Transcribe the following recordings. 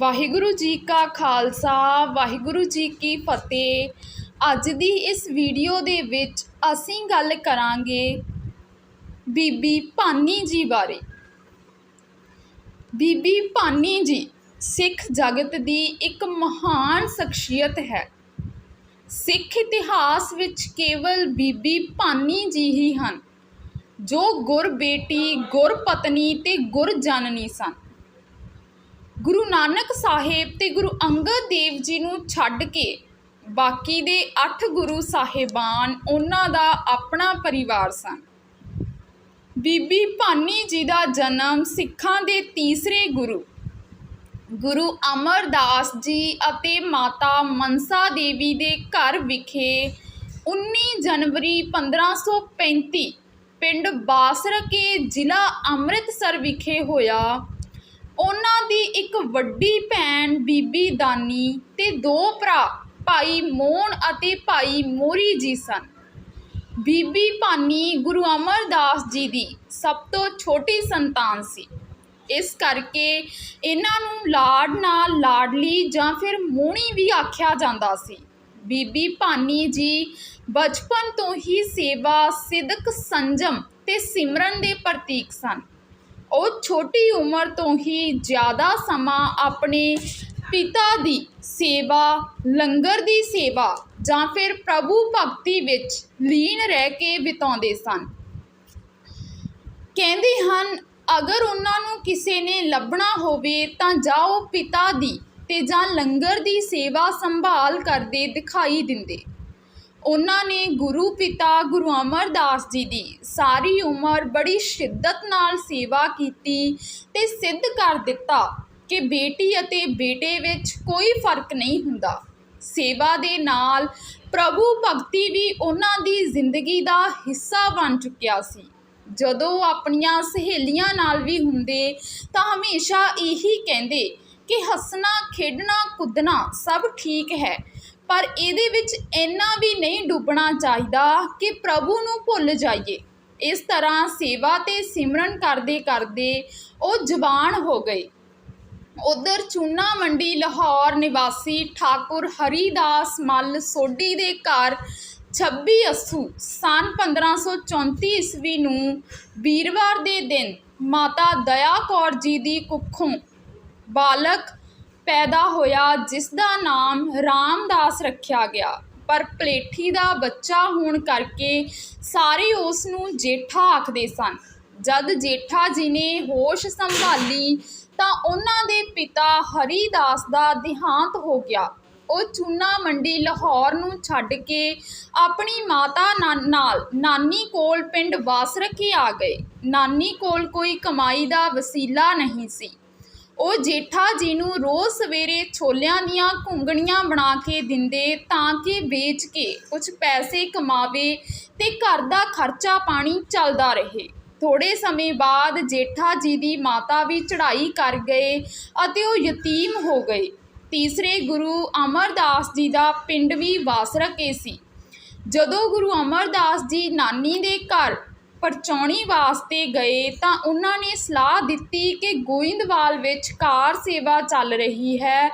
ਵਾਹਿਗੁਰੂ ਜੀ ਕਾ ਖਾਲਸਾ, ਵਾਹਿਗੁਰੂ ਜੀ ਕੀ ਫਤਿਹ। ਅੱਜ ਦੀ ਇਸ ਵੀਡੀਓ ਦੇ ਵਿੱਚ ਅਸੀਂ ਗੱਲ ਕਰਾਂਗੇ ਬੀਬੀ ਭਾਨੀ ਜੀ ਬਾਰੇ। ਬੀਬੀ ਭਾਨੀ ਜੀ, ਸਿੱਖ ਜਗਤ ਦੀ ਇੱਕ ਮਹਾਨ ਸ਼ਖਸੀਅਤ ਹੈ। ਸਿੱਖ ਇਤਿਹਾਸ ਵਿੱਚ ਕੇਵਲ ਬੀਬੀ ਭਾਨੀ ਜੀ ਹੀ ਹਨ, ਜੋ ਗੁਰ ਬੇਟੀ, ਗੁਰ ਪਤਨੀ ਤੇ ਗੁਰ ਜਨਨੀ ਸਨ। ਗੁਰੂ ਨਾਨਕ ਸਾਹਿਬ ਤੇ ਗੁਰੂ ਅੰਗਦ ਦੇਵ ਜੀ ਨੂੰ ਛੱਡ ਕੇ ਬਾਕੀ ਦੇ 8 ਗੁਰੂ ਸਾਹਿਬਾਨ ਉਹਨਾਂ ਦਾ ਆਪਣਾ ਪਰਿਵਾਰ ਸਨ। ਬੀਬੀ ਭਾਨੀ ਜੀ ਦਾ ਜਨਮ ਸਿੱਖਾਂ ਦੇ ਤੀਸਰੇ ਗੁਰੂ ਗੁਰੂ ਅਮਰਦਾਸ ਜੀ ਅਤੇ ਮਾਤਾ ਮਨਸਾ ਦੇਵੀ ਦੇ ਘਰ ਵਿਖੇ 19 ਜਨਵਰੀ 1535 ਪਿੰਡ ਬਾਸਰਕੇ ਜ਼ਿਲ੍ਹਾ ਅੰਮ੍ਰਿਤਸਰ ਵਿਖੇ ਹੋਇਆ ਉਹਨਾਂ ਦੀ ਇੱਕ ਵੱਡੀ ਭੈਣ ਬੀਬੀ ਦਾਨੀ ਤੇ ਦੋ ਭਰਾ, ਭਾਈ ਮੋਹਨ ਅਤੇ ਭਾਈ ਮੋਰੀ ਜੀ ਸਨ। ਬੀਬੀ ਭਾਨੀ ਗੁਰੂ ਅਮਰਦਾਸ ਜੀ ਦੀ ਸਭ ਤੋਂ ਛੋਟੀ ਸੰਤਾਨ ਸੀ। ਇਸ ਕਰਕੇ ਇਹਨਾਂ ਨੂੰ ਲਾਡ ਨਾਲ ਲਾਡਲੀ ਜਾਂ ਫਿਰ ਮੋਹਣੀ ਵੀ ਆਖਿਆ ਜਾਂਦਾ ਸੀ। ਬੀਬੀ ਭਾਨੀ ਜੀ ਬਚਪਨ ਤੋਂ ਹੀ ਸੇਵਾ, ਸਿਦਕ, ਸੰਜਮ ਤੇ ਸਿਮਰਨ ਦੇ ਪ੍ਰਤੀਕ ਸਨ। ਉਹ ਛੋਟੀ ਉਮਰ ਤੋਂ ਹੀ ਜ਼ਿਆਦਾ ਸਮਾਂ ਆਪਣੇ ਪਿਤਾ ਦੀ ਸੇਵਾ, ਲੰਗਰ ਦੀ ਸੇਵਾ ਜਾਂ ਫਿਰ ਪ੍ਰਭੂ ਭਗਤੀ ਵਿੱਚ ਲੀਨ ਰਹਿ ਕੇ ਬਿਤਾਉਂਦੇ ਸਨ। ਕਹਿੰਦੇ ਹਨ, ਅਗਰ ਉਹਨਾਂ ਨੂੰ ਕਿਸੇ ਨੇ ਲੱਭਣਾ ਹੋਵੇ ਤਾਂ ਜਾਓ ਪਿਤਾ ਦੀ ਤੇ ਜਾਂ ਲੰਗਰ ਦੀ ਸੇਵਾ ਸੰਭਾਲ ਕਰਦੇ ਦਿਖਾਈ ਦਿੰਦੇ। ਉਹਨਾਂ ਨੇ ਗੁਰੂ ਪਿਤਾ ਗੁਰੂ ਅਮਰਦਾਸ ਜੀ ਦੀ ਸਾਰੀ ਉਮਰ ਬੜੀ ਸ਼ਿੱਦਤ ਨਾਲ ਸੇਵਾ ਕੀਤੀ ਤੇ ਸਿੱਧ ਕਰ ਦਿੱਤਾ ਕਿ ਬੇਟੀ ਅਤੇ ਬੇਟੇ ਵਿੱਚ ਕੋਈ ਫ਼ਰਕ ਨਹੀਂ ਹੁੰਦਾ। ਸੇਵਾ ਦੇ ਨਾਲ ਪ੍ਰਭੂ ਭਗਤੀ ਵੀ ਉਹਨਾਂ ਦੀ ਜ਼ਿੰਦਗੀ ਦਾ ਹਿੱਸਾ ਬਣ ਚੁੱਕਿਆ ਸੀ। ਜਦੋਂ ਆਪਣੀਆਂ ਸਹੇਲੀਆਂ ਨਾਲ ਵੀ ਹੁੰਦੇ ਤਾਂ ਹਮੇਸ਼ਾ ਇਹੀ ਕਹਿੰਦੇ ਕਿ ਹੱਸਣਾ, ਖੇਡਣਾ, ਕੁੱਦਣਾ ਸਭ ਠੀਕ ਹੈ। ਪਰ ਇਹਦੇ ਵਿੱਚ ਇੰਨਾ ਵੀ ਨਹੀਂ ਡੁੱਬਣਾ ਚਾਹੀਦਾ ਕਿ ਪ੍ਰਭੂ ਨੂੰ ਭੁੱਲ ਜਾਈਏ। ਇਸ ਤਰ੍ਹਾਂ ਸੇਵਾ ਤੇ ਸਿਮਰਨ ਕਰਦੇ ਕਰਦੇ ਉਹ ਜਵਾਨ ਹੋ ਗਏ। ਉਧਰ ਚੂਨਾ ਮੰਡੀ ਲਾਹੌਰ ਨਿਵਾਸੀ ਠਾਕੁਰ ਹਰੀਦਾਸ ਮੱਲ ਸੋਢੀ ਦੇ ਘਰ 26 ਅਸੂ ਸਨ 1534 ਈਸਵੀ ਨੂੰ ਵੀਰਵਾਰ ਦੇ ਦਿਨ ਮਾਤਾ ਦਇਆ ਕੌਰ ਜੀ ਦੀ ਕੁੱਖੋਂ ਬਾਲਕ ਪੈਦਾ ਹੋਇਆ, ਜਿਸ ਦਾ ਨਾਮ ਰਾਮਦਾਸ ਰੱਖਿਆ ਗਿਆ। ਪਰ ਪਲੇਠੀ ਦਾ ਬੱਚਾ ਹੋਣ ਕਰਕੇ ਸਾਰੇ ਉਸ ਨੂੰ ਜੇਠਾ ਆਖਦੇ ਸਨ। ਜਦ ਜੇਠਾ ਜੀ ਨੇ ਹੋਸ਼ ਸੰਭਾਲੀ, ਤਾਂ ਉਹਨਾਂ ਦੇ ਪਿਤਾ ਹਰੀਦਾਸ ਦਾ ਦੇਹਾਂਤ ਹੋ ਗਿਆ। ਉਹ ਚੂਨਾ ਮੰਡੀ ਲਾਹੌਰ ਨੂੰ ਛੱਡ ਕੇ ਆਪਣੀ ਮਾਤਾ ਨਾਲ ਨਾਨੀ ਕੋਲ ਪਿੰਡ ਬਾਸਰਕੇ ਆ ਗਏ। ਨਾਨੀ ਕੋਲ ਕੋਈ ਕਮਾਈ ਦਾ ਵਸੀਲਾ ਨਹੀਂ ਸੀ। ਉਹ ਜੇਠਾ ਜੀ ਨੂੰ ਰੋਜ਼ ਸਵੇਰੇ ਛੋਲਿਆਂ ਦੀਆਂ ਘੁੰਗਣੀਆਂ ਬਣਾ ਕੇ ਦਿੰਦੇ ਤਾਂ ਕਿ ਵੇਚ ਕੇ ਕੁਝ ਪੈਸੇ ਕਮਾਵੇ ਤੇ ਘਰ ਦਾ ਖਰਚਾ ਪਾਣੀ ਚੱਲਦਾ ਰਹੇ। ਥੋੜੇ ਸਮੇਂ ਬਾਅਦ ਜੇਠਾ ਜੀ ਦੀ ਮਾਤਾ ਵੀ ਚੜ੍ਹਾਈ ਕਰ ਗਏ ਅਤੇ ਉਹ ਯਤੀਮ ਹੋ ਗਏ। ਤੀਸਰੇ ਗੁਰੂ ਅਮਰਦਾਸ ਜੀ ਦਾ ਪਿੰਡ ਵੀ ਵਾਸਰਕੇ ਸੀ। ਜਦੋਂ ਗੁਰੂ ਅਮਰਦਾਸ ਜੀ ਨਾਨੀ ਦੇ ਘਰ ਪਰਚਾਉਣੀ ਵਾਸਤੇ ਗਏ ਤਾਂ ਉਹਨਾਂ ਨੇ ਸਲਾਹ ਦਿੱਤੀ ਕਿ ਗੋਇੰਦਵਾਲ ਵਿੱਚ ਕਾਰ ਸੇਵਾ ਚੱਲ ਰਹੀ ਹੈ।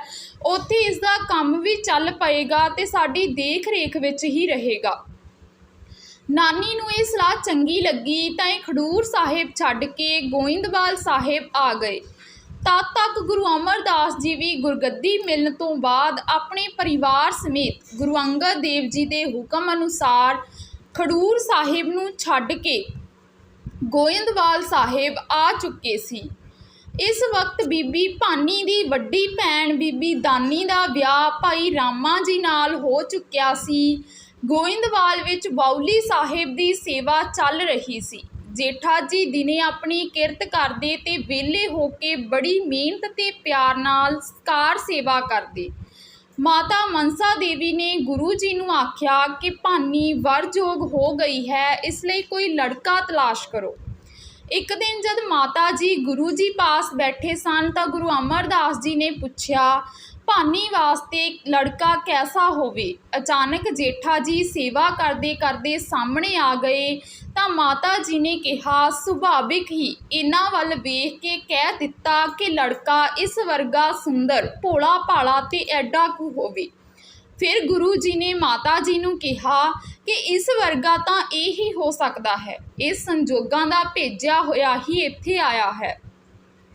ਉੱਥੇ ਇਸ ਦਾ ਕੰਮ ਵੀ ਚੱਲ ਪਏਗਾ ਤੇ ਸਾਡੀ ਦੇਖ ਰੇਖ ਵਿੱਚ ਹੀ ਰਹੇਗਾ। ਨਾਨੀ ਨੂੰ ਇਹ ਸਲਾਹ ਚੰਗੀ ਲੱਗੀ ਤਾਂ ਇਹ ਖਡੂਰ ਸਾਹਿਬ ਛੱਡ ਕੇ ਗੋਇੰਦਵਾਲ ਸਾਹਿਬ ਆ ਗਏ। ਤਦ ਤੱਕ ਗੁਰੂ ਅਮਰਦਾਸ ਜੀ ਵੀ ਗੁਰਗੱਦੀ ਮਿਲਣ ਤੋਂ ਬਾਅਦ ਆਪਣੇ ਪਰਿਵਾਰ ਸਮੇਤ ਗੁਰੂ ਅੰਗਦ ਦੇਵ ਜੀ ਦੇ ਹੁਕਮ ਅਨੁਸਾਰ ਖਡੂਰ ਸਾਹਿਬ ਨੂੰ ਛੱਡ ਕੇ ਗੋਇੰਦਵਾਲ ਸਾਹਿਬ ਆ ਚੁੱਕੇ ਸੀ। ਇਸ ਵਕਤ ਬੀਬੀ ਭਾਨੀ ਦੀ ਵੱਡੀ ਭੈਣ ਬੀਬੀ ਦਾਨੀ ਦਾ ਵਿਆਹ ਭਾਈ ਰਾਮਾ ਜੀ ਨਾਲ ਹੋ ਚੁੱਕਿਆ ਸੀ। ਗੋਇੰਦਵਾਲ ਵਿੱਚ ਬਾਉਲੀ ਸਾਹਿਬ ਦੀ ਸੇਵਾ ਚੱਲ ਰਹੀ ਸੀ। ਜੇਠਾ ਜੀ ਦਿਨੇ ਆਪਣੀ ਕਿਰਤ ਕਰਦੇ ਤੇ ਵਿਹਲੇ ਹੋ ਕੇ ਬੜੀ ਮਿਹਨਤ ਤੇ ਪਿਆਰ ਨਾਲ ਕਾਰ ਸੇਵਾ ਕਰਦੇ। ਮਾਤਾ ਮਨਸਾ ਦੇਵੀ ਨੇ ਗੁਰੂ ਜੀ ਨੂੰ ਆਖਿਆ ਕਿ ਭਾਨੀ ਵਰਜੋਗ ਹੋ ਗਈ ਹੈ, ਇਸ ਲਈ ਕੋਈ ਲੜਕਾ ਤਲਾਸ਼ ਕਰੋ। ਇੱਕ ਦਿਨ ਜਦ ਮਾਤਾ ਜੀ ਗੁਰੂ ਜੀ ਪਾਸ ਬੈਠੇ ਸਨ ਤਾਂ ਗੁਰੂ ਅਮਰਦਾਸ ਜੀ ਨੇ ਪੁੱਛਿਆ ਭਾਨੀ ਵਾਸਤੇ ਲੜਕਾ ਕੈਸਾ ਹੋਵੇ? ਅਚਾਨਕ ਜੇਠਾ ਜੀ ਸੇਵਾ ਕਰਦੇ ਕਰਦੇ ਸਾਹਮਣੇ ਆ ਗਏ ਤਾਂ ਮਾਤਾ ਜੀ ਨੇ ਕਿਹਾ, ਸੁਭਾਵਿਕ ਹੀ ਇਹਨਾਂ ਵੱਲ ਵੇਖ ਕੇ ਕਹਿ ਦਿੱਤਾ ਕਿ ਲੜਕਾ ਇਸ ਵਰਗਾ ਸੁੰਦਰ ਭੋਲਾ ਭਾਲਾ ਤੇ ਐਡਾ ਕੁ ਹੋਵੇ। ਫਿਰ ਗੁਰੂ ਜੀ ਨੇ ਮਾਤਾ ਜੀ ਨੂੰ ਕਿਹਾ ਕਿ ਇਸ ਵਰਗਾ ਤਾਂ ਇਹ ਹੀ ਹੋ ਸਕਦਾ ਹੈ। ਇਹ ਸੰਜੋਗਾਂ ਦਾ ਭੇਜਿਆ ਹੋਇਆ ਹੀ ਇੱਥੇ ਆਇਆ ਹੈ।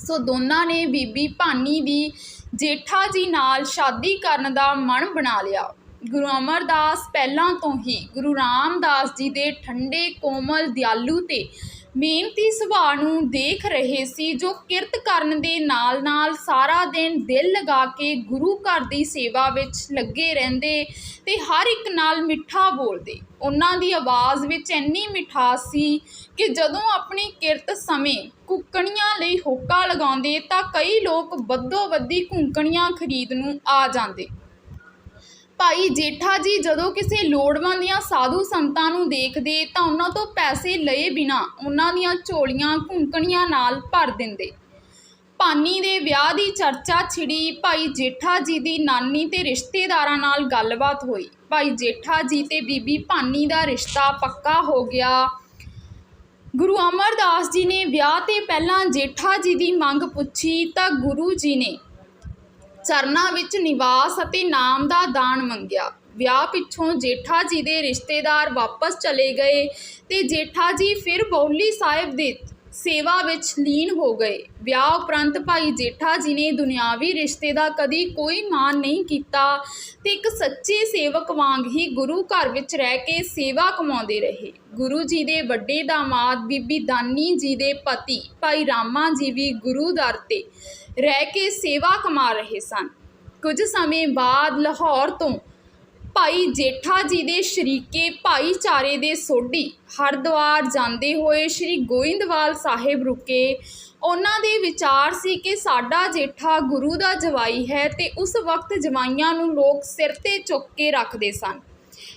ਸੋ ਦੋਨਾਂ ਨੇ ਬੀਬੀ ਭਾਨੀ ਦੀ ਜੇਠਾ ਜੀ ਨਾਲ ਸ਼ਾਦੀ ਕਰਨ ਦਾ ਮਨ ਬਣਾ ਲਿਆ। ਗੁਰੂ ਅਮਰਦਾਸ ਪਹਿਲਾਂ ਤੋਂ ਹੀ ਗੁਰੂ ਰਾਮਦਾਸ ਜੀ ਦੇ ਠੰਡੇ ਕੋਮਲ ਦਿਆਲੂ ਤੇ ਮਿਹਨਤੀ ਸੁਭਾਅ ਨੂੰ ਦੇਖ ਰਹੇ ਸੀ, ਜੋ ਕਿਰਤ ਕਰਨ ਦੇ ਨਾਲ-ਨਾਲ ਸਾਰਾ ਦਿਨ ਦਿਲ ਲਗਾ ਕੇ ਗੁਰੂ ਘਰ ਦੀ ਸੇਵਾ ਵਿੱਚ ਲੱਗੇ ਰਹਿੰਦੇ ਤੇ ਹਰ ਇੱਕ ਨਾਲ ਮਿੱਠਾ ਬੋਲਦੇ। ਉਹਨਾਂ ਦੀ ਆਵਾਜ਼ ਵਿੱਚ ਇੰਨੀ ਮਿਠਾਸ ਸੀ ਕਿ ਜਦੋਂ ਆਪਣੀ ਕਿਰਤ ਸਮੇਂ ਕੁੱਕਣੀਆਂ ਲਈ ਹੋਕਾ ਲਗਾਉਂਦੇ ਤਾਂ ਕਈ ਲੋਕ ਵੱਧੋ ਵੱਧੀ ਕੁੰਕਣੀਆਂ ਖਰੀਦ ਨੂੰ ਆ ਜਾਂਦੇ। ਭਾਈ ਜੇਠਾ ਜੀ ਜਦੋਂ ਕਿਸੇ ਲੋੜਵੰਦ ਜਾਂ ਸਾਧੂ ਸੰਤਾਂ ਨੂੰ ਦੇਖਦੇ ਤਾਂ ਉਹਨਾਂ ਤੋਂ ਪੈਸੇ ਲਏ ਬਿਨਾ ਉਹਨਾਂ ਦੀਆਂ ਝੋਲੀਆਂ ਘੁੰਕਣੀਆਂ ਨਾਲ ਭਰ ਦਿੰਦੇ। ਭਾਨੀ ਦੇ ਵਿਆਹ ਦੀ ਚਰਚਾ ਛਿੜੀ ਭਾਈ ਜੇਠਾ ਜੀ ਦੀ ਨਾਨੀ ਤੇ ਰਿਸ਼ਤੇਦਾਰਾਂ ਨਾਲ ਗੱਲਬਾਤ ਹੋਈ। ਭਾਈ ਜੇਠਾ ਜੀ ਤੇ ਬੀਬੀ ਭਾਨੀ ਦਾ ਰਿਸ਼ਤਾ ਪੱਕਾ ਹੋ ਗਿਆ। ਗੁਰੂ ਅਮਰਦਾਸ ਜੀ ਨੇ ਵਿਆਹ ਤੇ ਪਹਿਲਾਂ ਜੇਠਾ ਜੀ ਦੀ ਮੰਗ ਪੁੱਛੀ ਤਾਂ ਗੁਰੂ ਜੀ ਨੇ ਚਰਨਾਂ ਵਿੱਚ ਨਿਵਾਸ ਅਤੇ ਨਾਮ ਦਾ ਦਾਨ ਮੰਗਿਆ। ਵਿਆਹ ਪਿੱਛੋਂ ਜੇਠਾ ਜੀ ਦੇ ਰਿਸ਼ਤੇਦਾਰ ਵਾਪਸ ਚਲੇ ਗਏ ਤੇ ਜੇਠਾ ਜੀ ਫਿਰ ਬੌਲੀ ਸਾਹਿਬ ਦੇ ਸੇਵਾ ਵਿੱਚ ਲੀਨ ਹੋ ਗਏ। ਵਿਆਹ ਉਪਰੰਤ ਭਾਈ ਜੇਠਾ ਜੀ ਨੇ ਦੁਨਿਆਵੀ ਰਿਸ਼ਤੇ ਦਾ ਕਦੀ ਕੋਈ ਮਾਨ ਨਹੀਂ ਕੀਤਾ ਤੇ ਇੱਕ ਸੱਚੇ ਸੇਵਕ ਵਾਂਗ ਹੀ ਗੁਰੂ ਘਰ ਵਿੱਚ ਰਹਿ ਕੇ ਸੇਵਾ ਕਮਾਉਂਦੇ ਰਹੇ। ਗੁਰੂ ਜੀ ਦੇ ਵੱਡੇ ਦਾਮਾਦ, ਬੀਬੀ ਦਾਨੀ ਜੀ ਦੇ ਪਤੀ, ਭਾਈ ਰਾਮਾ ਜੀ ਵੀ ਗੁਰੂ ਦਰ ਤੇ ਰਹਿ ਕੇ ਸੇਵਾ ਕਮਾ ਰਹੇ ਸਨ। ਕੁਝ ਸਮੇਂ ਬਾਅਦ ਲਾਹੌਰ ਤੋਂ ਭਾਈ ਜੇਠਾ ਜੀ ਦੇ ਸ਼ਰੀਕੇ ਭਾਈਚਾਰੇ ਦੇ ਸੋਢੀ ਹਰਿਦੁਆਰ ਜਾਂਦੇ ਹੋਏ ਸ੍ਰੀ ਗੋਇੰਦਵਾਲ ਸਾਹਿਬ ਰੁਕੇ। ਉਹਨਾਂ ਦੇ ਵਿਚਾਰ ਸੀ ਕਿ ਸਾਡਾ ਜੇਠਾ ਗੁਰੂ ਦਾ ਜਵਾਈ ਹੈ ਤੇ ਉਸ ਵਕਤ ਜਵਾਈਆਂ ਨੂੰ ਲੋਕ ਸਿਰ ਤੇ ਚੁੱਕ ਕੇ ਰੱਖਦੇ ਸਨ।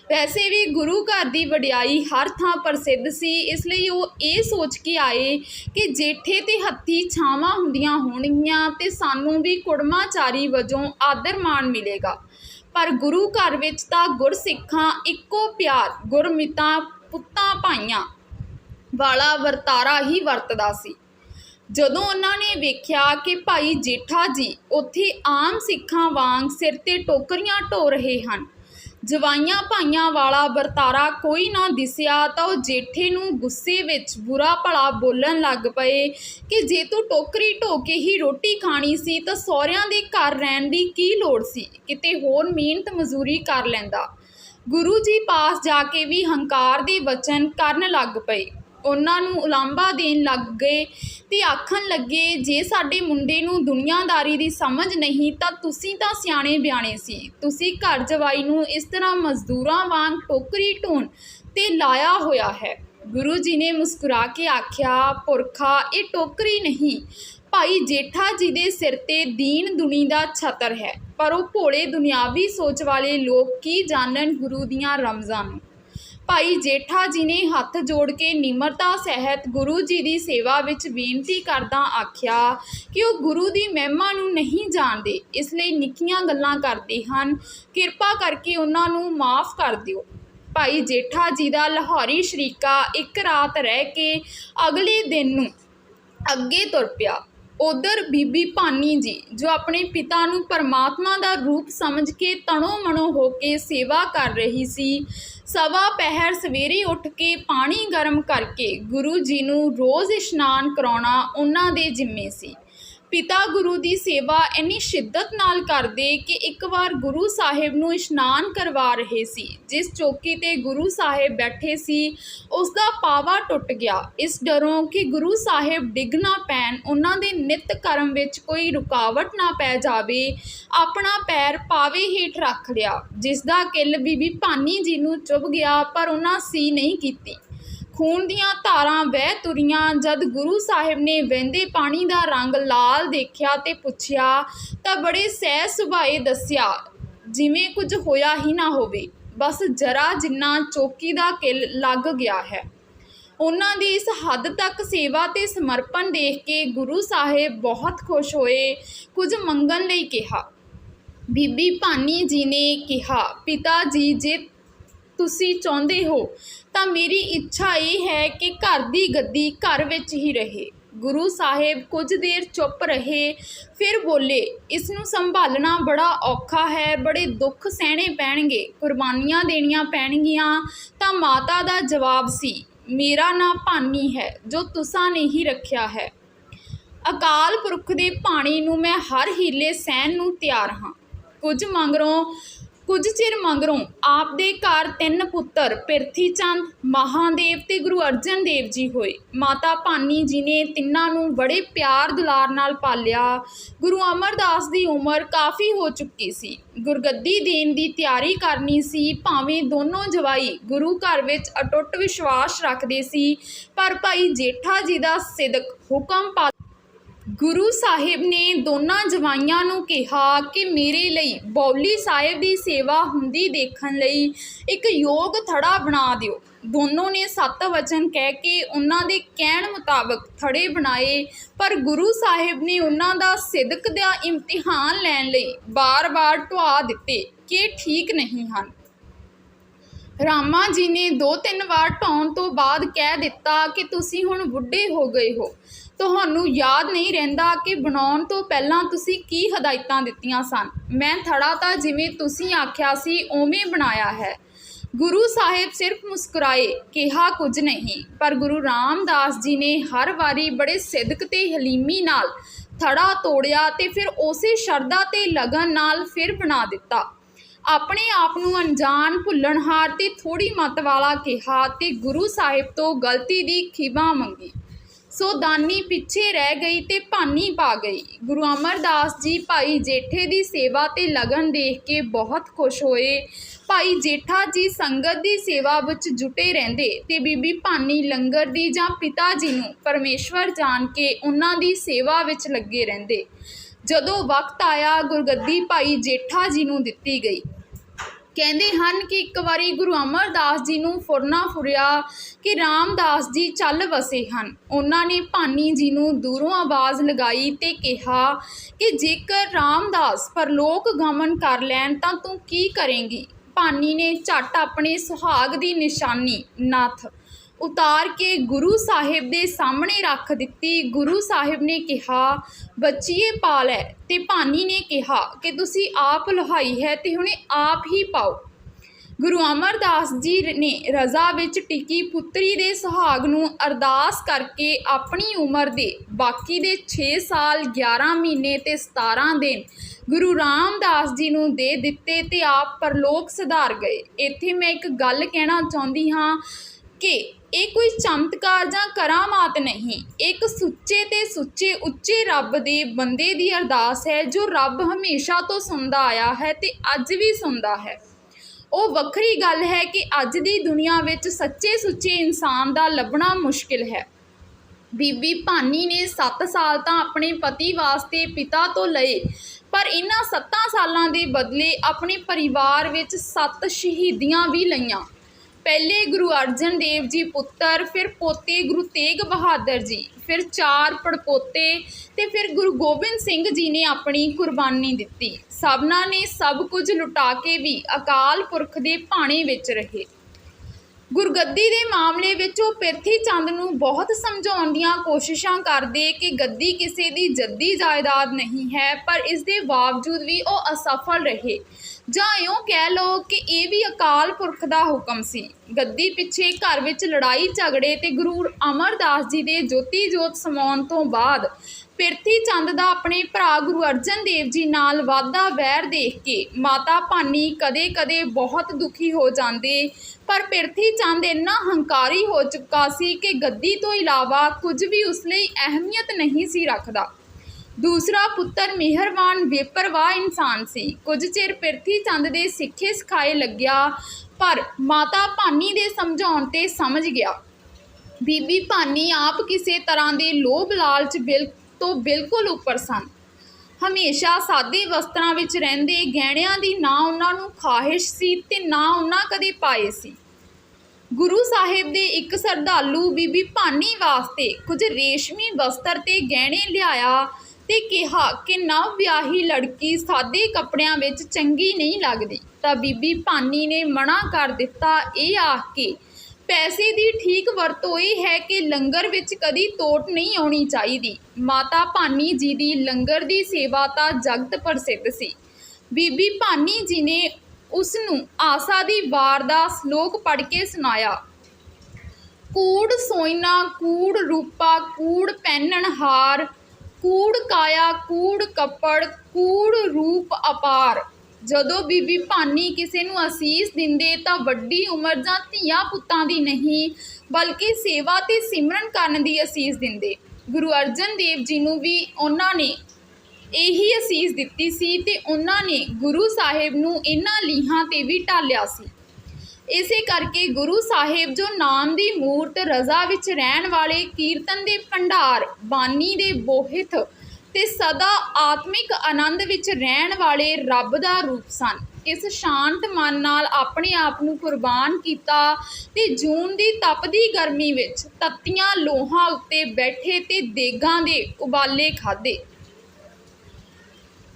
ਵੈਸੇ ਵੀ ਗੁਰੂ ਘਰ ਦੀ ਵਡਿਆਈ ਹਰ ਥਾਂ ਪ੍ਰਸਿੱਧ ਸੀ, ਇਸ ਲਈ ਉਹ ਇਹ ਸੋਚ ਕੇ ਆਏ ਕਿ ਜੇਠੇ ਤੇ ਹੱਥੀ ਛਾਵਾਂ ਹੁੰਦੀਆਂ ਹੋਣਗੀਆਂ ਤੇ ਸਾਨੂੰ ਵੀ ਕੁੜਮਾਚਾਰੀ ਵਜੋਂ ਆਦਰ ਮਾਣ ਮਿਲੇਗਾ। ਪਰ ਗੁਰੂ ਘਰ ਵਿੱਚ ਤਾਂ ਗੁਰਸਿੱਖਾਂ ਇੱਕੋ ਪਿਆਰ, ਗੁਰਮਿਤਾਂ, ਪੁੱਤਾਂ ਭਾਈਆਂ ਵਾਲਾ ਵਰਤਾਰਾ ਹੀ ਵਰਤਦਾ ਸੀ। ਜਦੋਂ ਉਹਨਾਂ ਨੇ ਵੇਖਿਆ ਕਿ ਭਾਈ ਜੇਠਾ ਜੀ ਉੱਥੇ ਆਮ ਸਿੱਖਾਂ ਵਾਂਗ ਸਿਰ ਤੇ ਟੋਕਰੀਆਂ ਢੋ ਰਹੇ ਹਨ ਜਵਾਈਆਂ ਭਾਈਆਂ ਵਾਲਾ ਵਰਤਾਰਾ ਕੋਈ ਨਾ ਦਿਸਿਆ ਤਾਂ ਉਹ ਜੇਠੇ ਨੂੰ ਗੁੱਸੇ ਵਿੱਚ ਬੁਰਾ ਭਲਾ ਬੋਲਣ ਲੱਗ ਪਏ ਕਿ ਜੇ ਤੂੰ ਟੋਕਰੀ ਢੋ ਕੇ ਹੀ ਰੋਟੀ ਖਾਣੀ ਸੀ ਤਾਂ ਸਹੁਰਿਆਂ ਦੇ ਘਰ ਰਹਿਣ ਦੀ ਕੀ ਲੋੜ ਸੀ? ਕਿਤੇ ਹੋਰ ਮਿਹਨਤ ਮਜ਼ਦੂਰੀ ਕਰ ਲੈਂਦਾ। ਗੁਰੂ ਜੀ ਪਾਸ ਜਾ ਕੇ ਵੀ ਹੰਕਾਰ ਦੇ ਵਚਨ ਕਰਨ ਲੱਗ ਪਏ। ਉਹਨਾਂ ਨੂੰ ਉਲਾਂਭਾ ਦੇਣ ਲੱਗ ਗਏ ਅਤੇ ਆਖਣ ਲੱਗੇ, ਜੇ ਸਾਡੇ ਮੁੰਡੇ ਨੂੰ ਦੁਨੀਆਦਾਰੀ ਦੀ ਸਮਝ ਨਹੀਂ, ਤਾਂ ਤੁਸੀਂ ਤਾਂ ਸਿਆਣੇ ਬਿਆਣੇ ਸੀ। ਤੁਸੀਂ ਘਰ ਜਵਾਈ ਨੂੰ ਇਸ ਤਰ੍ਹਾਂ ਮਜ਼ਦੂਰਾਂ ਵਾਂਗ ਟੋਕਰੀ ਢੋਣ ਤੇ ਲਾਇਆ ਹੋਇਆ ਹੈ। ਗੁਰੂ ਜੀ ਨੇ ਮੁਸਕਰਾ ਕੇ ਆਖਿਆ, ਪੁਰਖਾ, ਇਹ ਟੋਕਰੀ ਨਹੀਂ। ਭਾਈ ਜੇਠਾ ਜੀ ਦੇ ਸਿਰ ਤੇ ਦੀਨ ਦੁਨੀ ਦਾ ਛਤਰ ਹੈ। ਪਰ ਉਹ ਭੋਲੇ ਦੁਨਿਆਵੀ ਸੋਚ ਵਾਲੇ ਲੋਕ ਕੀ ਜਾਣਨ ਗੁਰੂ ਦੀਆਂ ਰਮਜ਼ਾਂ ਨੂੰ? ਭਾਈ ਜੇਠਾ ਜੀ ਨੇ ਹੱਥ ਜੋੜ ਕੇ ਨਿਮਰਤਾ ਸਹਿਤ ਗੁਰੂ ਜੀ ਦੀ ਸੇਵਾ ਵਿੱਚ ਬੇਨਤੀ ਕਰਦਾ ਆਖਿਆ ਕਿ ਉਹ ਗੁਰੂ ਦੀ ਮਹਿਮਾ ਨੂੰ ਨਹੀਂ ਜਾਣਦੇ, ਇਸ ਲਈ ਨਿੱਕੀਆਂ ਗੱਲਾਂ ਕਰਦੇ ਹਨ। ਕਿਰਪਾ ਕਰਕੇ ਉਹਨਾਂ ਨੂੰ ਮਾਫ ਕਰ ਦਿਓ। ਭਾਈ ਜੇਠਾ ਜੀ ਦਾ ਲਾਹੌਰੀ ਸ਼ਰੀਕਾ ਇੱਕ ਰਾਤ ਰਹਿ ਕੇ ਅਗਲੇ ਦਿਨ ਨੂੰ ਅੱਗੇ ਤੁਰ ਪਿਆ। ਉਧਰ ਬੀਬੀ ਭਾਨੀ ਜੀ, ਜੋ ਆਪਣੇ ਪਿਤਾ ਨੂੰ ਪਰਮਾਤਮਾ ਦਾ ਰੂਪ ਸਮਝ ਕੇ ਤਣੋ ਮਣੋ ਹੋ ਕੇ ਸੇਵਾ ਕਰ ਰਹੀ ਸੀ ਸਵਾ ਪਹਿਰ ਸਵੇਰੇ ਉੱਠ ਕੇ ਪਾਣੀ ਗਰਮ ਕਰਕੇ ਗੁਰੂ ਜੀ ਨੂੰ ਰੋਜ਼ ਇਸ਼ਨਾਨ ਕਰਾਉਣਾ ਉਹਨਾਂ ਦੇ ਜ਼ਿੰਮੇ ਸੀ। ਪਿਤਾ ਗੁਰੂ ਦੀ ਸੇਵਾ ਇੰਨੀ ਸ਼ਿੱਦਤ ਨਾਲ ਕਰਦੇ ਕਿ ਇੱਕ ਵਾਰ ਗੁਰੂ ਸਾਹਿਬ ਨੂੰ ਇਸ਼ਨਾਨ ਕਰਵਾ ਰਹੇ ਸੀ। ਜਿਸ ਚੌਕੀ ਤੇ ਗੁਰੂ ਸਾਹਿਬ ਬੈਠੇ ਸੀ, ਉਸ ਦਾ ਪਾਵਾ ਟੁੱਟ ਗਿਆ। ਇਸ ਡਰੋਂ ਕਿ ਗੁਰੂ ਸਾਹਿਬ ਡਿੱਗ ਨਾ ਪੈਣ, ਉਹਨਾਂ ਦੇ ਨਿਤ ਕਰਮ ਵਿੱਚ ਕੋਈ ਰੁਕਾਵਟ ਨਾ ਪੈ ਜਾਵੇ, ਆਪਣਾ ਪੈਰ ਪਾਵੇ ਹੇਠ ਰੱਖ ਲਿਆ। ਜਿਸ ਦਾ ਕਿੱਲ ਬੀਬੀ ਭਾਨੀ ਜੀ ਨੂੰ ਚੁੱਭ ਗਿਆ, ਪਰ ਉਹਨਾਂ ਸੀ ਨਹੀਂ ਕੀਤੀ। ਖੂਨ ਦੀਆਂ ਧਾਰਾਂ ਵਹਿ ਤੁਰੀਆਂ, ਜਦ ਗੁਰੂ ਸਾਹਿਬ ਨੇ ਵਹਿੰਦੇ ਪਾਣੀ ਦਾ ਰੰਗ ਲਾਲ ਦੇਖਿਆ ਤੇ ਪੁੱਛਿਆ, ਤਾਂ ਬੜੇ ਸਹਿ ਸੁਭਾਏ ਦੱਸਿਆ, ਜਿਵੇਂ ਕੁਝ ਹੋਇਆ ਹੀ ਨਾ ਹੋਵੇ, ਬਸ ਜਰਾ ਜਿੰਨਾ ਚੌਕੀ ਦਾ ਕਿੱਲ ਲੱਗ ਗਿਆ ਹੈ। ਉਹਨਾਂ ਦੀ ਇਸ ਹੱਦ ਤੱਕ ਸੇਵਾ ਤੇ ਸਮਰਪਣ ਦੇਖ ਕੇ ਗੁਰੂ ਸਾਹਿਬ ਬਹੁਤ ਖੁਸ਼ ਹੋਏ, ਕੁਝ ਮੰਗਣ ਲਈ ਕਿਹਾ। ਬੀਬੀ ਭਾਨੀ ਜੀ ਨੇ ਕਿਹਾ, ਪਿਤਾ ਜੀ, ਜੇ ਤੁਸੀਂ ਚਾਹੁੰਦੇ ਹੋ, ਤਾਂ ਮੇਰੀ ਇੱਛਾ ਇਹ ਹੈ ਕਿ ਘਰ ਦੀ ਗੱਦੀ ਘਰ ਵਿੱਚ ਹੀ ਰਹੇ। ਗੁਰੂ ਸਾਹਿਬ ਕੁਝ ਦੇਰ ਚੁੱਪ ਰਹੇ, ਫਿਰ ਬੋਲੇ, ਇਸ ਨੂੰ ਸੰਭਾਲਣਾ ਬੜਾ ਔਖਾ ਹੈ, ਬੜੇ ਦੁੱਖ ਸਹਿਣੇ ਪੈਣਗੇ, ਕੁਰਬਾਨੀਆਂ ਦੇਣੀਆਂ ਪੈਣਗੀਆਂ। ਤਾਂ ਮਾਤਾ ਦਾ ਜਵਾਬ ਸੀ, ਮੇਰਾ ਨਾਂ ਭਾਨੀ ਹੈ, ਜੋ ਤੁਸਾਂ ਨੇ ਹੀ ਰੱਖਿਆ ਹੈ। ਅਕਾਲ ਪੁਰਖ ਦੇ ਪਾਣੀ ਨੂੰ ਮੈਂ ਹਰ ਹੀਲੇ ਸਹਿਣ ਨੂੰ ਤਿਆਰ ਹਾਂ। ਕੁਝ ਮੰਗਰੋਂ ਕੁਝ ਚਿਰ ਮੰਗਰੋਂ ਆਪ ਦੇ ਘਰ ਤਿੰਨ ਪੁੱਤਰ ਪਿਰਥੀ ਚੰਦ ਮਹਾਦੇਵ ਤੇ ਗੁਰੂ ਅਰਜਨ ਦੇਵ ਜੀ ਹੋਏ। ਮਾਤਾ ਭਾਨੀ ਜੀ ਨੇ ਤਿੰਨਾਂ ਨੂੰ ਬੜੇ ਪਿਆਰ ਦੁਲਾਰ ਨਾਲ ਪਾਲਿਆ। ਗੁਰੂ ਅਮਰਦਾਸ ਦੀ ਉਮਰ ਕਾਫੀ ਹੋ ਚੁੱਕੀ ਸੀ। ਗੁਰਗੱਦੀ ਦੇਣ ਦੀ ਤਿਆਰੀ ਕਰਨੀ ਸੀ, ਭਾਵੇਂ ਦੋਨੋਂ ਜਵਾਈ ਗੁਰੂ ਘਰ ਵਿੱਚ ਅਟੁੱਟ ਵਿਸ਼ਵਾਸ ਰੱਖਦੇ ਸੀ, ਪਰ ਭਾਈ ਜੇਠਾ ਜੀ ਦਾ ਸਿਦਕ ਹੁਕਮ ਪਾ ਗੁਰੂ ਸਾਹਿਬ ਨੇ ਦੋਨਾਂ ਜਵਾਈਆਂ ਨੂੰ ਕਿਹਾ ਕਿ ਮੇਰੇ ਲਈ ਬੌਲੀ ਸਾਹਿਬ ਦੀ ਸੇਵਾ ਹੁੰਦੀ ਦੇਖਣ ਲਈ ਇੱਕ ਯੋਗ ਥੜਾ ਬਣਾ ਦਿਓ। ਦੋਨੋਂ ਨੇ ਸੱਤ ਵਚਨ ਕਹਿ ਕੇ ਉਹਨਾਂ ਦੇ ਕਹਿਣ ਮੁਤਾਬਕ ਥੜੇ ਬਣਾਏ, ਪਰ ਗੁਰੂ ਸਾਹਿਬ ਨੇ ਉਹਨਾਂ ਦਾ ਸਿਦਕ ਦਾ ਇਮਤਿਹਾਨ ਲੈਣ ਲਈ ਬਾਰ-ਬਾਰ ਢਵਾ ਦਿੱਤੇ ਕਿ ਠੀਕ ਨਹੀਂ ਹਨ। ਰਾਮਾ ਜੀ ਨੇ ਦੋ ਤਿੰਨ ਵਾਰ ਢਾਉਣ ਤੋਂ ਬਾਅਦ ਕਹਿ ਦਿੱਤਾ ਕਿ ਤੁਸੀਂ ਹੁਣ ਬੁੱਢੇ ਹੋ ਗਏ ਹੋ। ਤੁਹਾਨੂੰ ਯਾਦ ਨਹੀਂ ਰਹਿੰਦਾ ਕਿ ਬਣਾਉਣ ਤੋਂ ਪਹਿਲਾਂ ਤੁਸੀਂ ਕੀ ਹਦਾਇਤਾਂ ਦਿੱਤੀਆਂ ਸਨ। ਮੈਂ ਥੜਾ ਤਾਂ ਜਿਵੇਂ ਤੁਸੀਂ ਆਖਿਆ ਸੀ, ਉਵੇਂ ਬਣਾਇਆ ਹੈ। ਗੁਰੂ ਸਾਹਿਬ ਸਿਰਫ ਮੁਸਕਰਾਏ, ਕਿਹਾ ਕੁਝ ਨਹੀਂ। ਪਰ ਗੁਰੂ ਰਾਮਦਾਸ ਜੀ ਨੇ ਹਰ ਵਾਰੀ ਬੜੇ ਸਿਦਕ ਤੇ ਹਲੀਮੀ ਨਾਲ ਥੜਾ ਤੋੜਿਆ ਤੇ ਫਿਰ ਉਸੇ ਸ਼ਰਧਾ ਤੇ ਲਗਨ ਨਾਲ ਫਿਰ ਬਣਾ ਦਿੱਤਾ। ਆਪਣੇ ਆਪ ਨੂੰ ਅਣਜਾਣ ਭੁੱਲਣਹਾਰ ਤੇ ਥੋੜੀ ਮਤ ਵਾਲਾ ਕਿਹਾ ਤੇ ਗੁਰੂ ਸਾਹਿਬ ਤੋਂ ਗਲਤੀ ਦੀ ਖਿਮਾ ਮੰਗੀ। ਸੋ ਦਾਨੀ ਪਿੱਛੇ ਰਹਿ ਗਈ ਤੇ ਭਾਨੀ ਪਾ ਗਈ। ਗੁਰੂ ਅਮਰਦਾਸ ਜੀ ਭਾਈ ਜੇਠੇ ਦੀ ਸੇਵਾ ਤੇ ਲਗਨ ਦੇਖ ਕੇ ਬਹੁਤ ਖੁਸ਼ ਹੋਏ। ਭਾਈ ਜੇਠਾ ਜੀ ਸੰਗਤ ਦੀ ਸੇਵਾ ਵਿੱਚ ਜੁਟੇ ਰਹਿੰਦੇ ਤੇ ਬੀਬੀ ਭਾਨੀ ਲੰਗਰ ਦੀ ਜਾਂ ਪਿਤਾ ਜੀ ਨੂੰ ਪਰਮੇਸ਼ਵਰ ਜਾਣ ਕੇ ਉਹਨਾਂ ਦੀ ਸੇਵਾ ਵਿੱਚ ਲੱਗੇ ਰਹਿੰਦੇ। ਜਦੋਂ ਵਕਤ ਆਇਆ, ਗੁਰਗੱਦੀ ਭਾਈ ਜੇਠਾ ਜੀ ਨੂੰ ਦਿੱਤੀ ਗਈ। ਕਹਿੰਦੇ ਹਨ ਕਿ ਇੱਕ ਵਾਰੀ ਗੁਰੂ ਅਮਰਦਾਸ ਜੀ ਨੂੰ ਫੁਰਨਾ ਫੁਰਿਆ ਕਿ ਰਾਮਦਾਸ ਜੀ ਚੱਲ ਵਸੇ ਹਨ। ਉਹਨਾਂ ਨੇ ਭਾਨੀ ਜੀ ਨੂੰ ਦੂਰੋਂ ਆਵਾਜ਼ ਲਗਾਈ ਤੇ ਕਿਹਾ ਕਿ ਜੇਕਰ ਰਾਮਦਾਸ ਪਰਲੋਕ ਗਮਨ ਕਰ ਲੈਣ ਤਾਂ ਤੂੰ ਕੀ ਕਰੇਂਗੀ? ਭਾਨੀ ਨੇ ਝੱਟ ਆਪਣੇ ਸੁਹਾਗ ਦੀ ਨਿਸ਼ਾਨੀ, ਨੱਥ ਉਤਾਰ ਕੇ ਗੁਰੂ ਸਾਹਿਬ ਦੇ ਸਾਹਮਣੇ ਰੱਖ ਦਿੱਤੀ। ਗੁਰੂ ਸਾਹਿਬ ਨੇ ਕਿਹਾ, ਬੱਚੀਏ ਪਾ ਲੈ ਤੇ ਭਾਨੀ ਨੇ ਕਿਹਾ ਕਿ, ਤੁਸੀਂ ਆਪ ਲੁਹਾਈ ਹੈ ਤੇ ਹੁਣੇ ਆਪ ਹੀ ਪਾਓ। ਗੁਰੂ ਅਮਰਦਾਸ ਜੀ ਨੇ ਰਜ਼ਾ ਵਿੱਚ ਟਿਕੀ ਪੁੱਤਰੀ ਦੇ ਸੁਹਾਗ ਨੂੰ ਅਰਦਾਸ ਕਰਕੇ ਆਪਣੀ ਉਮਰ ਦੇ ਬਾਕੀ ਦੇ 6 ਸਾਲ 11 ਮਹੀਨੇ ਤੇ 17 ਦਿਨ ਗੁਰੂ ਰਾਮਦਾਸ ਜੀ ਨੂੰ ਦੇ ਦਿੱਤੇ ਤੇ ਆਪ ਪਰਲੋਕ ਸਿਧਾਰ ਗਏ। ਇੱਥੇ ਮੈਂ ਇੱਕ ਗੱਲ ਕਹਿਣਾ ਚਾਹੁੰਦੀ ਹਾਂ ਕਿ ਇਹ ਕੋਈ ਚਮਤਕਾਰ ਜਾਂ ਕਰਾਮਾਤ ਨਹੀਂ। ਇੱਕ ਸੁੱਚੇ ਤੇ ਸੁੱਚੇ ਉੱਚੇ ਰੱਬ ਦੇ ਬੰਦੇ ਦੀ ਅਰਦਾਸ ਹੈ, ਜੋ ਰੱਬ ਹਮੇਸ਼ਾ ਤੋਂ ਸੁਣਦਾ ਆਇਆ ਹੈ ਤੇ ਅੱਜ ਵੀ ਸੁਣਦਾ ਹੈ। ਉਹ ਵੱਖਰੀ ਗੱਲ ਹੈ ਕਿ ਅੱਜ ਦੀ ਦੁਨੀਆ ਵਿੱਚ ਸੱਚੇ ਸੁੱਚੇ ਇਨਸਾਨ ਦਾ ਲੱਭਣਾ ਮੁਸ਼ਕਿਲ ਹੈ। ਬੀਬੀ ਭਾਨੀ ਨੇ 7 ਸਾਲ ਤਾਂ ਆਪਣੇ ਪਤੀ ਵਾਸਤੇ ਪਿਤਾ ਤੋਂ ਲਏ, ਪਰ ਇਹਨਾਂ 7 ਸਾਲਾਂ ਦੇ ਬਦਲੇ ਆਪਣੇ ਪਰਿਵਾਰ ਵਿੱਚ 7 ਸ਼ਹੀਦੀਆਂ ਵੀ ਲਈਆਂ। ਪਹਿਲੇ ਗੁਰੂ ਅਰਜਨ ਦੇਵ ਜੀ ਪੁੱਤਰ, ਫਿਰ ਪੋਤੇ ਗੁਰੂ ਤੇਗ ਬਹਾਦਰ ਜੀ, ਫਿਰ ਚਾਰ ਪੜਪੋਤੇ ਤੇ ਫਿਰ ਗੁਰੂ ਗੋਬਿੰਦ ਸਿੰਘ ਜੀ ਨੇ ਆਪਣੀ ਕੁਰਬਾਨੀ ਦਿੱਤੀ। ਸਭਨਾਂ ਨੇ ਸਭ ਕੁਝ ਲੁਟਾ ਕੇ ਵੀ ਅਕਾਲ ਪੁਰਖ ਦੇ ਭਾਣੇ ਵਿੱਚ ਰਹੇ। ਗੁਰਗੱਦੀ ਦੇ ਮਾਮਲੇ ਵਿੱਚ ਉਹ ਪਿਰਥੀ ਚੰਦ ਨੂੰ ਬਹੁਤ ਸਮਝਾਉਣ ਦੀਆਂ ਕੋਸ਼ਿਸ਼ਾਂ ਕਰਦੇ ਕਿ ਗੱਦੀ ਕਿਸੇ ਦੀ ਜੱਦੀ ਜਾਇਦਾਦ ਨਹੀਂ ਹੈ, ਪਰ ਇਸ ਦੇ ਬਾਵਜੂਦ ਵੀ ਉਹ ਅਸਫਲ ਰਹੇ। ਜਾਂ ਇਉਂ ਕਹਿ ਲਓ ਕਿ ਇਹ ਵੀ ਅਕਾਲ ਪੁਰਖ ਦਾ ਹੁਕਮ ਸੀ। ਗੱਦੀ ਪਿੱਛੇ ਘਰ ਵਿੱਚ ਲੜਾਈ ਝਗੜੇ ਤੇ ਗੁਰੂ ਅਮਰਦਾਸ ਜੀ ਦੇ ਜੋਤੀ ਜੋਤ ਸਮਾਉਣ ਤੋਂ ਬਾਅਦ ਪਿਰਥੀ ਚੰਦ ਦਾ ਆਪਣੇ ਭਰਾ ਗੁਰੂ ਅਰਜਨ ਦੇਵ ਜੀ ਨਾਲ ਵਾਧਾ ਵੈਰ ਦੇਖ ਕੇ ਮਾਤਾ ਭਾਨੀ ਕਦੇ-ਕਦੇ ਬਹੁਤ ਦੁਖੀ ਹੋ ਜਾਂਦੇ, ਪਰ ਪਿਰਥੀ ਚੰਦ ਇੰਨਾ ਹੰਕਾਰੀ ਹੋ ਚੁੱਕਾ ਸੀ ਕਿ ਗੱਦੀ ਤੋਂ ਇਲਾਵਾ ਕੁਝ ਵੀ ਉਸ ਲਈ ਅਹਿਮੀਅਤ ਨਹੀਂ ਸੀ ਰੱਖਦਾ। ਦੂਸਰਾ ਪੁੱਤਰ ਮਿਹਰਬਾਨ, ਬੇਪਰਵਾਹ ਇਨਸਾਨ ਸੀ। ਕੁਝ ਚਿਰ ਪ੍ਰਿਥੀ ਚੰਦ ਦੇ ਸਿੱਖੇ ਸਿਖਾਏ ਲੱਗਿਆ, ਪਰ ਮਾਤਾ ਭਾਨੀ ਦੇ ਸਮਝਾਉਣ ਤੇ ਸਮਝ ਗਿਆ। ਬੀਬੀ ਭਾਨੀ ਆਪ ਕਿਸੇ ਤਰ੍ਹਾਂ ਦੇ ਲੋਭ ਲਾਲਚ ਬਿਲ ਤੋਂ ਬਿਲਕੁਲ ਉੱਪਰ ਸਨ। ਹਮੇਸ਼ਾ ਸਾਦੇ ਵਸਤਰਾਂ ਵਿੱਚ ਰਹਿੰਦੇ ਗਹਿਣਿਆਂ ਦੀ ਨਾ ਉਹਨਾਂ ਨੂੰ ਖਾਹਿਸ਼ ਸੀ ਤੇ ਨਾ ਉਹਨਾਂ ਕਦੇ ਪਾਏ ਸੀ। ਗੁਰੂ ਸਾਹਿਬ ਦੇ ਇੱਕ ਸਰਦਾਲੂ ਬੀਬੀ ਭਾਨੀ ਵਾਸਤੇ ਕੁਝ ਰੇਸ਼ਮੀ ਵਸਤਰ ਤੇ ਗਹਿਣੇ ਲਿਆਇਆ ਤੇ ਕਿਹਾ ਕਿ ਨਵ ਵਿਆਹੀ ਲੜਕੀ ਸਾਦੇ ਕੱਪੜਿਆਂ ਵਿੱਚ ਚੰਗੀ ਨਹੀਂ ਲੱਗਦੀ। ਤਾਂ ਬੀਬੀ ਭਾਨੀ ਨੇ ਮਨਾ ਕਰ ਦਿੱਤਾ ਇਹ ਆਖ ਕੇ। ਪੈਸੇ ਦੀ ਠੀਕ ਵਰਤੋਂ ਇਹ ਹੈ ਕਿ ਲੰਗਰ ਵਿੱਚ ਕਦੀ ਤੋਟ ਨਹੀਂ ਆਉਣੀ ਚਾਹੀਦੀ। ਮਾਤਾ ਭਾਨੀ ਜੀ ਦੀ ਲੰਗਰ ਦੀ ਸੇਵਾ ਤਾਂ ਜਗਤ ਪ੍ਰਸਿੱਧ ਸੀ। ਬੀਬੀ ਭਾਨੀ ਜੀ ਨੇ ਉਸ ਨੂੰ ਆਸਾ ਦੀ ਵਾਰ ਦਾ ਸ਼ਲੋਕ ਪੜ੍ਹ ਕੇ ਸੁਣਾਇਆ। ਕੂੜ ਸੋਇਨਾ, ਕੂੜ ਰੂਪਾ, ਕੂੜ ਪਹਿਨਣ ਹਾਰ ਕੂੜ ਕਾਇਆ, ਕੂੜ ਕੱਪੜ, ਕੂੜ ਰੂਪ ਅਪਾਰ। ਜਦੋਂ ਬੀਬੀ ਭਾਨੀ ਕਿਸੇ ਨੂੰ ਅਸੀਸ ਦਿੰਦੇ ਤਾਂ ਵੱਡੀ ਉਮਰ ਜਾਂ ਧੀਆਂ ਪੁੱਤਾਂ ਦੀ ਨਹੀਂ, ਬਲਕਿ ਸੇਵਾ ਤੇ ਸਿਮਰਨ ਕਰਨ ਦੀ ਅਸੀਸ ਦਿੰਦੇ। ਗੁਰੂ ਅਰਜਨ ਦੇਵ ਜੀ ਨੂੰ ਵੀ ਉਹਨਾਂ ਨੇ ਇਹੀ ਅਸੀਸ ਦਿੱਤੀ ਸੀ ਤੇ ਉਹਨਾਂ ਨੇ ਗੁਰੂ ਸਾਹਿਬ ਨੂੰ ਇਹਨਾਂ ਲੀਹਾਂ ਤੇ ਵੀ ਢਾਲਿਆ ਸੀ। ਇਸੇ ਕਰਕੇ ਗੁਰੂ ਸਾਹਿਬ ਜੋ ਨਾਮ ਦੀ ਮੂਰਤ ਰਜ਼ਾ ਵਿੱਚ ਰਹਿਣ ਵਾਲੇ ਕੀਰਤਨ ਦੇ ਭੰਡਾਰ ਬਾਨੀ ਦੇ ਬੋਹਿਤ ਤੇ ਸਦਾ ਆਤਮਿਕ ਆਨੰਦ ਵਿੱਚ ਰਹਿਣ ਵਾਲੇ ਰੱਬ ਦਾ ਰੂਪ ਸਨ। ਇਸ ਸ਼ਾਂਤ ਮਨ ਨਾਲ ਆਪਣੇ ਆਪ ਨੂੰ ਕੁਰਬਾਨ ਕੀਤਾ ਤੇ ਜੂਨ ਦੀ ਤਪਦੀ ਗਰਮੀ ਵਿੱਚ ਤੱਤੀਆਂ ਲੋਹਾਂ ਉੱਤੇ ਬੈਠੇ ਤੇ ਦੇਗਾਂ ਦੇ ਉਬਾਲੇ ਖਾਦੇ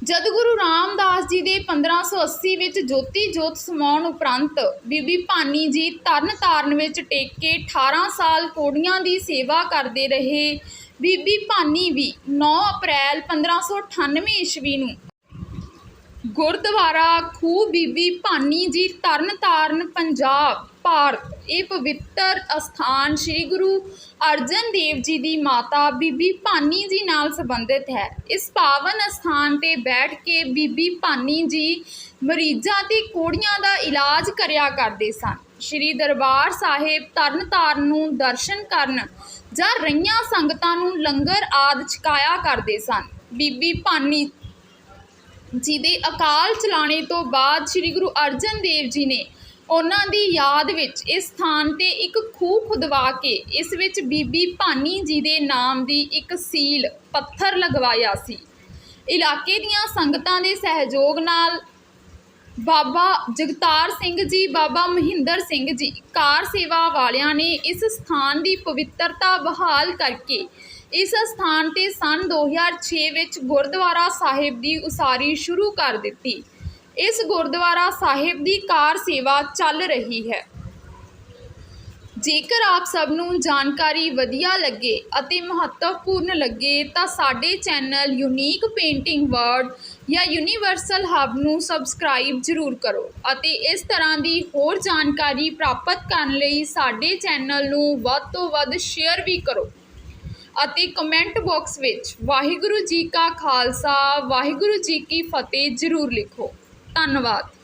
ਜਦ ਗੁਰੂ ਰਾਮਦਾਸ ਜੀ ਦੇ 1580 ਵਿੱਚ ਜੋਤੀ ਜੋਤ ਸਮਾਉਣ ਉਪਰੰਤ ਬੀਬੀ ਭਾਨੀ ਜੀ ਤਰਨਤਾਰਨ ਵਿੱਚ ਟੇਕ ਕੇ 18 ਸਾਲ ਕੋੜੀਆਂ ਦੀ ਸੇਵਾ ਕਰਦੇ ਰਹੇ, ਬੀਬੀ ਭਾਨੀ ਵੀ 9 ਅਪ੍ਰੈਲ 1598 ਈਸਵੀ ਨੂੰ ਗੁਰਦੁਆਰਾ ਖੂਹ ਬੀਬੀ ਭਾਨੀ ਜੀ ਤਰਨਤਾਰਨ, ਪੰਜਾਬ ਭਾਰਤ ਇਹ ਪਵਿੱਤਰ ਅਸਥਾਨ ਸ੍ਰੀ ਗੁਰੂ ਅਰਜਨ ਦੇਵ ਜੀ ਦੀ ਮਾਤਾ ਬੀਬੀ ਭਾਨੀ ਜੀ ਨਾਲ ਸੰਬੰਧਿਤ ਹੈ। ਇਸ ਪਾਵਨ ਅਸਥਾਨ ਤੇ ਬੈਠ ਕੇ ਬੀਬੀ ਭਾਨੀ ਜੀ ਮਰੀਜ਼ਾਂ ਤੇ ਕੋੜੀਆਂ ਦਾ ਇਲਾਜ ਕਰਿਆ ਕਰਦੇ ਸਨ। ਸ੍ਰੀ ਦਰਬਾਰ ਸਾਹਿਬ ਤਰਨਤਾਰਨ ਨੂੰ ਦਰਸ਼ਨ ਕਰਨ ਜਾਂ ਰਈਆਂ ਸੰਗਤਾਂ ਨੂੰ ਲੰਗਰ ਆਦਿ ਛਕਾਇਆ ਕਰਦੇ ਸਨ। ਬੀਬੀ ਭਾਨੀ ਜੀ ਦੇ ਅਕਾਲ ਚਲਾਣੇ ਤੋਂ ਬਾਅਦ ਸ੍ਰੀ ਗੁਰੂ ਅਰਜਨ ਦੇਵ ਜੀ ਨੇ ਉਹਨਾਂ ਦੀ ਯਾਦ ਵਿੱਚ ਇਸ ਸਥਾਨ ਤੇ ਇੱਕ ਖੂਹ ਖੁਦਵਾ ਕੇ ਇਸ ਵਿੱਚ ਬੀਬੀ ਭਾਨੀ ਜੀ ਦੇ ਨਾਮ ਦੀ ਇੱਕ ਸੀਲ, ਪੱਥਰ ਲਗਵਾਇਆ ਸੀ। ਇਲਾਕੇ ਦੀਆਂ ਸੰਗਤਾਂ ਦੇ ਸਹਿਯੋਗ ਨਾਲ ਬਾਬਾ ਜਗਤਾਰ ਸਿੰਘ ਜੀ, ਬਾਬਾ ਮਹਿੰਦਰ ਸਿੰਘ ਜੀ, ਕਾਰ ਸੇਵਾ ਵਾਲਿਆਂ ਨੇ ਇਸ ਸਥਾਨ ਦੀ ਪਵਿੱਤਰਤਾ ਬਹਾਲ ਕਰਕੇ ਇਸ ਸਥਾਨ ਤੇ ਸਨ 2006 ਵਿੱਚ ਗੁਰਦੁਆਰਾ ਸਾਹਿਬ ਦੀ ਉਸਾਰੀ ਸ਼ੁਰੂ ਕਰ ਦਿੱਤੀ। ਇਸ ਗੁਰਦੁਆਰਾ ਸਾਹਿਬ ਦੀ ਕਾਰ ਸੇਵਾ ਚੱਲ ਰਹੀ ਹੈ। ਜੇਕਰ ਆਪ ਸਭ ਨੂੰ ਜਾਣਕਾਰੀ ਵਧੀਆ ਲੱਗੇ ਅਤੇ ਮਹੱਤਵਪੂਰਨ ਲੱਗੇ ਤਾਂ ਸਾਡੇ ਚੈਨਲ ਯੂਨੀਕ ਪੇਂਟਿੰਗ ਵਰਡ ਜਾਂ ਯੂਨੀਵਰਸਲ ਹੱਬ ਨੂੰ ਸਬਸਕ੍ਰਾਈਬ ਜ਼ਰੂਰ ਕਰੋ ਅਤੇ ਇਸ ਤਰ੍ਹਾਂ ਦੀ ਹੋਰ ਜਾਣਕਾਰੀ ਪ੍ਰਾਪਤ ਕਰਨ ਲਈ ਸਾਡੇ ਚੈਨਲ ਨੂੰ ਵੱਧ ਤੋਂ ਵੱਧ ਸ਼ੇਅਰ ਵੀ ਕਰੋ ਅਤੇ ਕਮੈਂਟ ਬਾਕਸ ਵਿੱਚ ਵਾਹਿਗੁਰੂ ਜੀ ਕਾ ਖਾਲਸਾ, ਵਾਹਿਗੁਰੂ ਜੀ ਕੀ ਫਤਿਹ ਜ਼ਰੂਰ ਲਿਖੋ। ਧੰਨਵਾਦ।